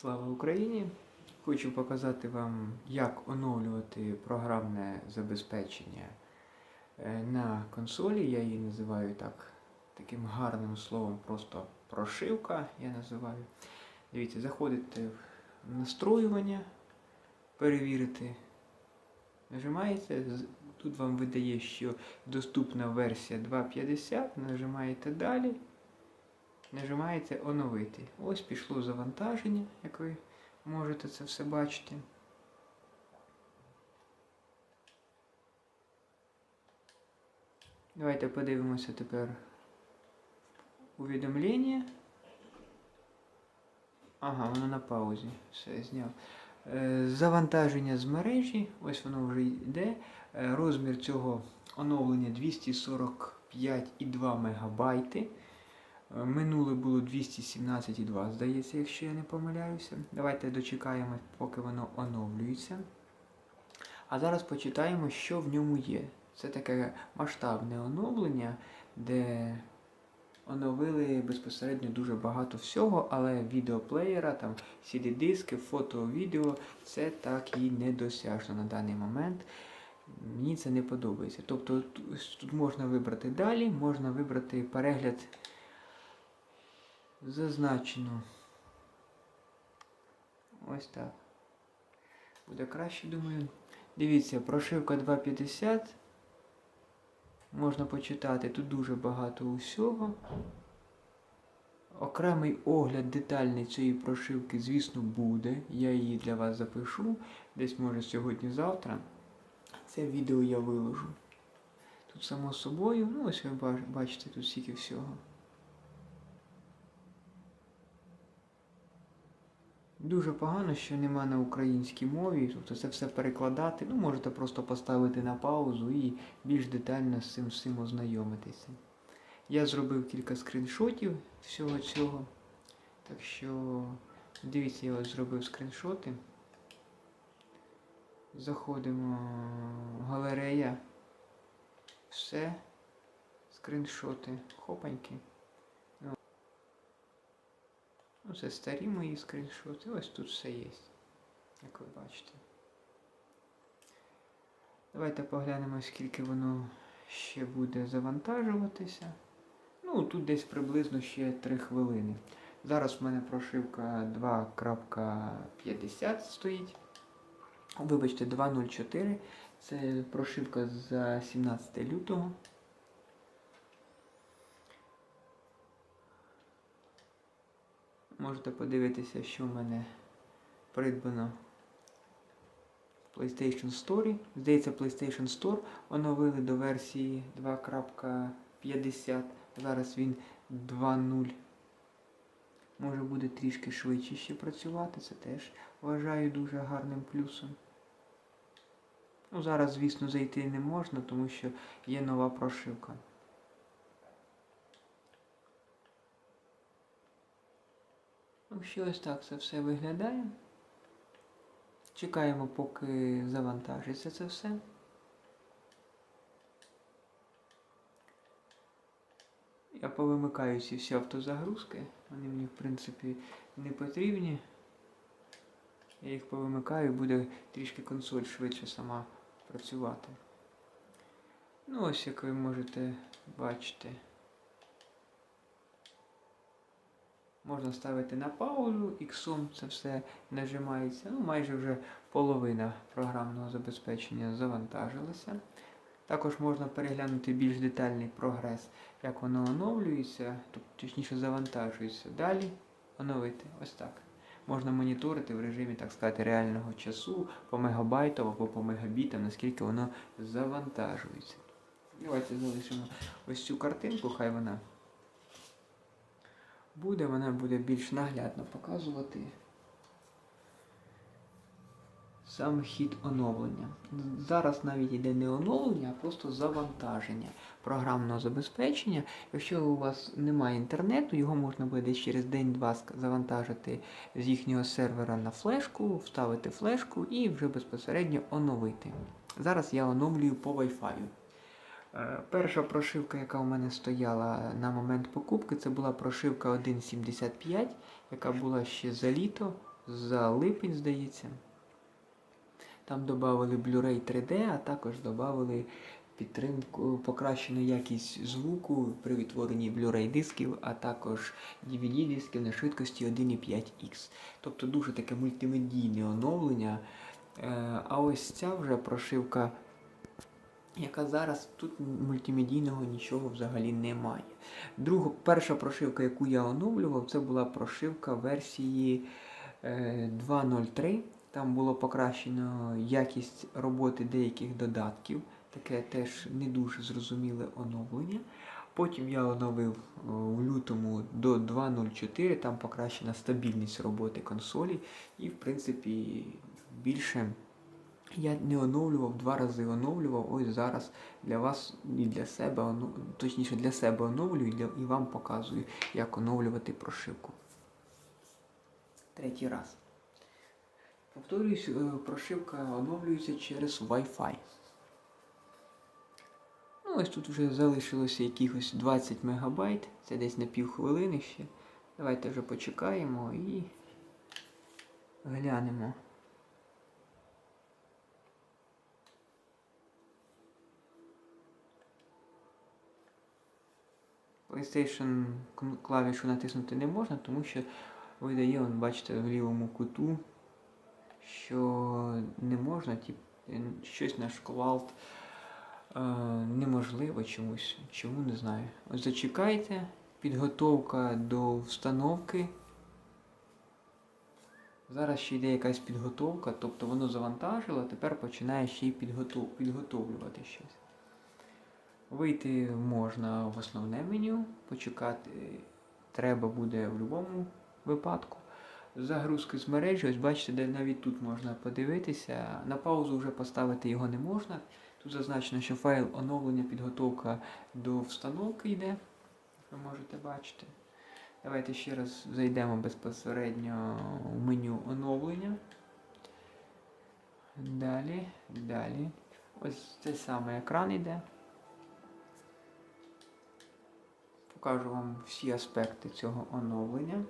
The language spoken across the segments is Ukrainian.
Слава Україні! Хочу показати вам, як оновлювати програмне забезпечення е, на консолі. Я її називаю так, таким гарним словом, просто прошивка, я називаю. Дивіться, заходите в настроювання, перевірити. Нажимаєте, тут вам видає, що доступна версія 2.50, нажимаєте далі. Нажимаєте оновити. Ось пішло завантаження, як ви можете це все бачити. Давайте подивимося тепер увідомлення. Ага, воно на паузі. Все, зняв. Е, Завантаження з мережі, ось воно вже йде. Е, Розмір цього оновлення 245,2 мегабайти. Е, Минуле було 217,2, здається, якщо я не помиляюся. Давайте дочекаємо, поки воно оновлюється. А зараз почитаємо, що в ньому є. Це таке масштабне оновлення, де оновили безпосередньо дуже багато всього, але відеоплеєра, там CD-диски, фото, відео це так і недосяжно на даний момент. Мені це не подобається. Тобто тут- тут можна вибрати далі, можна вибрати перегляд зазначено. Ось так. Буде краще, думаю. Дивіться, прошивка 2.50. Можна почитати. Тут дуже багато усього. Окремий огляд детальний цієї прошивки, звісно, буде. Я її для вас запишу. Десь може сьогодні-завтра. Це відео я виложу. Тут само собою, ну ось ви бачите тут стільки всього. Дуже погано, що нема на українській мові, тобто це все перекладати. Ну, можете просто поставити на паузу і більш детально з цим всім ознайомитися. Я зробив кілька скріншотів всього цього. Так що, дивіться, я ось зробив скріншоти. Заходимо в галерея. Все. Скріншоти. Хопаньки. Ну, це старі мої скріншоти. Ось тут все є, як ви бачите. Давайте поглянемо, скільки воно ще буде завантажуватися. Ну, тут десь приблизно ще 3 хвилини. Зараз в мене прошивка 2.50 стоїть. Вибачте, 2.04. Це прошивка за 17 лютого. Можете подивитися, що в мене придбано в PlayStation Store. Здається, PlayStation Store оновили до версії 2.50. Зараз він 2.0. Може буде трішки швидше ще працювати. Це теж вважаю дуже гарним плюсом. Ну, зараз, звісно, зайти не можна, тому що є нова прошивка. Ну, що ось так це все виглядає. Чекаємо, поки завантажиться це все. Я повимикаю ці всі автозагрузки. Вони мені, в принципі, не потрібні. Я їх повимикаю, буде трішки консоль швидше сама працювати. Ну, ось як ви можете бачити. Можна ставити на паузу, іксом це все нажимається. Ну, майже вже половина програмного забезпечення завантажилася. Також можна переглянути більш детальний прогрес, як воно оновлюється, тобто точніше завантажується. Далі оновити. Ось так. Можна моніторити в режимі, так сказати, реального часу по мегабайтам або по мегабітам, наскільки воно завантажується. Давайте залишимо ось цю картинку, хай вона буде, вона буде більш наглядно показувати сам хід оновлення. Зараз навіть йде не оновлення, а просто завантаження програмного забезпечення. Якщо у вас немає інтернету, його можна буде десь через день-два завантажити з їхнього сервера на флешку, вставити флешку і вже безпосередньо оновити. Зараз я оновлюю по Wi-Fi. Е, Перша прошивка, яка у мене стояла на момент покупки, це була прошивка 1.75, яка була ще за літо за липень, здається. Там додали Blu-ray 3D, а також додали підтримку, покращену якість звуку при відтворенні Blu-ray дисків, а також DVD дисків на швидкості 1,5X. Тобто дуже таке мультимедійне оновлення. Е, А ось ця вже прошивка, яка зараз тут мультимедійного нічого взагалі немає. Друга, перша прошивка, яку я оновлював, це була прошивка версії е, 2.03. Там було покращено якість роботи деяких додатків. Таке теж не дуже зрозуміле оновлення. Потім я оновив о, в лютому до 2.04, там покращена стабільність роботи консолі. І, в принципі, більше я не оновлював, два рази оновлював. Ось зараз для вас і для себе, точніше для себе оновлюю і, вам показую, як оновлювати прошивку. Третій раз. Повторююсь, е, прошивка оновлюється через Wi-Fi. Ну, ось тут вже залишилося якихось 20 мегабайт. Це десь на півхвилини ще. Давайте вже почекаємо і глянемо. PlayStation клавішу натиснути не можна, тому що видає, он, бачите, в лівому куту, що не можна, тип, щось на шквалт е, неможливо чомусь. Чому не знаю. Ось зачекайте, підготовка до встановки. Зараз ще йде якась підготовка, тобто воно завантажило, тепер починає ще й підготов... підготовлювати щось. Вийти можна в основне меню, почекати треба буде в будь-якому випадку. Загрузки з мережі, ось бачите, де навіть тут можна подивитися. На паузу вже поставити його не можна. Тут зазначено, що файл оновлення підготовка до встановки йде. Ви можете бачити. Давайте ще раз зайдемо безпосередньо в меню оновлення. Далі, далі. Ось цей самий екран йде. Покажу вам всі аспекти цього оновлення.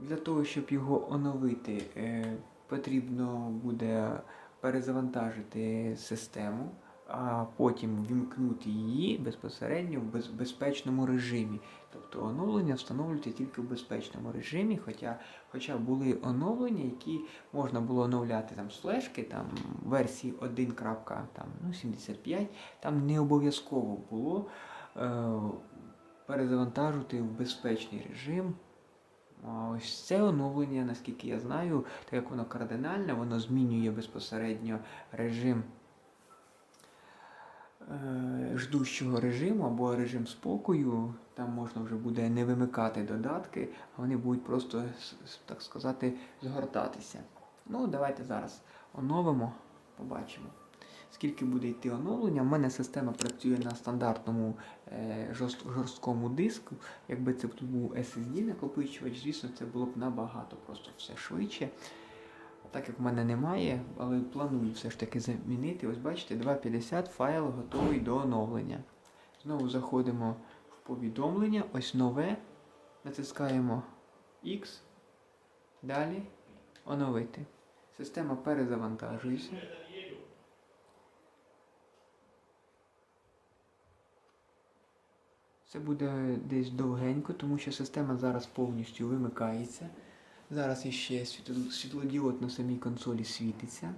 Для того, щоб його оновити, е, потрібно буде перезавантажити систему, а потім вімкнути її безпосередньо в безпечному режимі. Тобто оновлення встановлюється тільки в безпечному режимі, хоча, хоча були оновлення, які можна було оновляти там з флешки, там версії 1.75, там не обов'язково було перезавантажувати в безпечний режим. Ось це оновлення, наскільки я знаю, так як воно кардинальне, воно змінює безпосередньо режим е, ждущого режиму або режим спокою. Там можна вже буде не вимикати додатки, а вони будуть просто, так сказати, згортатися. Ну, давайте зараз оновимо, побачимо. Скільки буде йти оновлення? У мене система працює на стандартному е, жорст- жорсткому диску. Якби це тут був SSD накопичувач, звісно, це було б набагато просто все швидше. Так як в мене немає, але планую все ж таки замінити. Ось бачите, 2.50 файл готовий до оновлення. Знову заходимо в повідомлення, ось нове. Натискаємо X. Далі оновити. Система перезавантажується. Це буде десь довгенько, тому що система зараз повністю вимикається. Зараз іще світло- світлодіод на самій консолі світиться.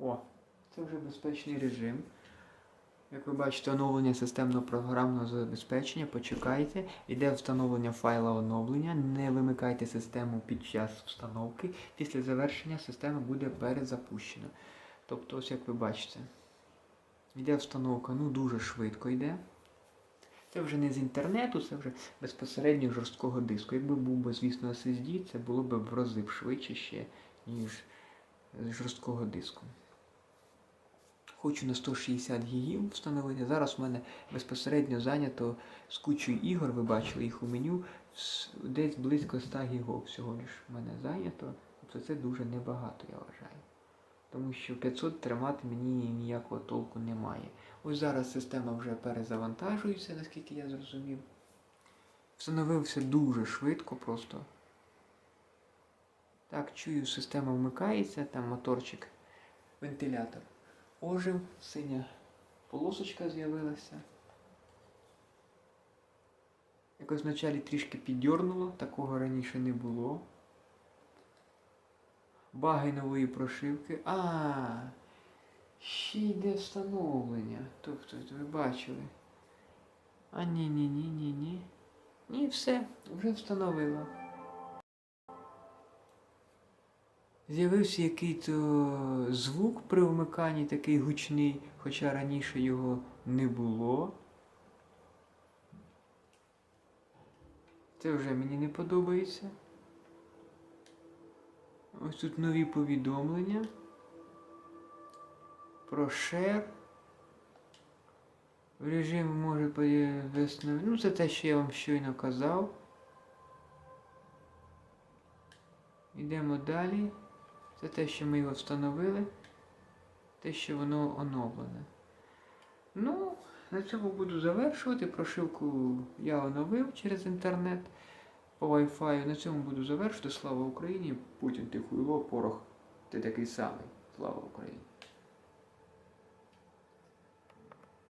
О, це вже безпечний режим. Як ви бачите, оновлення системно-програмного забезпечення. Почекайте. Іде встановлення файла оновлення. Не вимикайте систему під час встановки. Після завершення система буде перезапущена. Тобто, ось як ви бачите, йде встановка, ну дуже швидко йде. Це вже не з інтернету, це вже безпосередньо жорсткого диску. Якби був би, звісно, SSD, це було б в рази швидше ще, ніж з жорсткого диску. Хочу на 160 гігів встановити. Зараз у мене безпосередньо зайнято з кучою ігор, ви бачили їх у меню, десь близько 100 гігов всього лиш в мене зайнято. Тобто це дуже небагато, я вважаю. Тому що 500 тримати мені ніякого толку немає. Ось зараз система вже перезавантажується, наскільки я зрозумів. Встановився дуже швидко просто. Так, чую, система вмикається, там моторчик, вентилятор. Ожив, синя полосочка з'явилася. Якось вначалі трішки піддьорнуло, такого раніше не було. Баги нової прошивки. А, ще йде встановлення. Тобто, ви бачили. А ні, ні, ні, ні, ні. Ні, все, вже встановила. З'явився який-то звук при вмиканні такий гучний, хоча раніше його не було. Це вже мені не подобається. Ось тут нові повідомлення про шер. В режим може вести. Ну, це те, що я вам щойно казав. Йдемо далі. Це те, що ми його встановили. Те, що воно оновлене. Ну, на цьому буду завершувати. Прошивку я оновив через інтернет по Wi-Fi. На цьому буду завершувати. Слава Україні! Путін ти хуйло, порох. Ти такий самий. Слава Україні!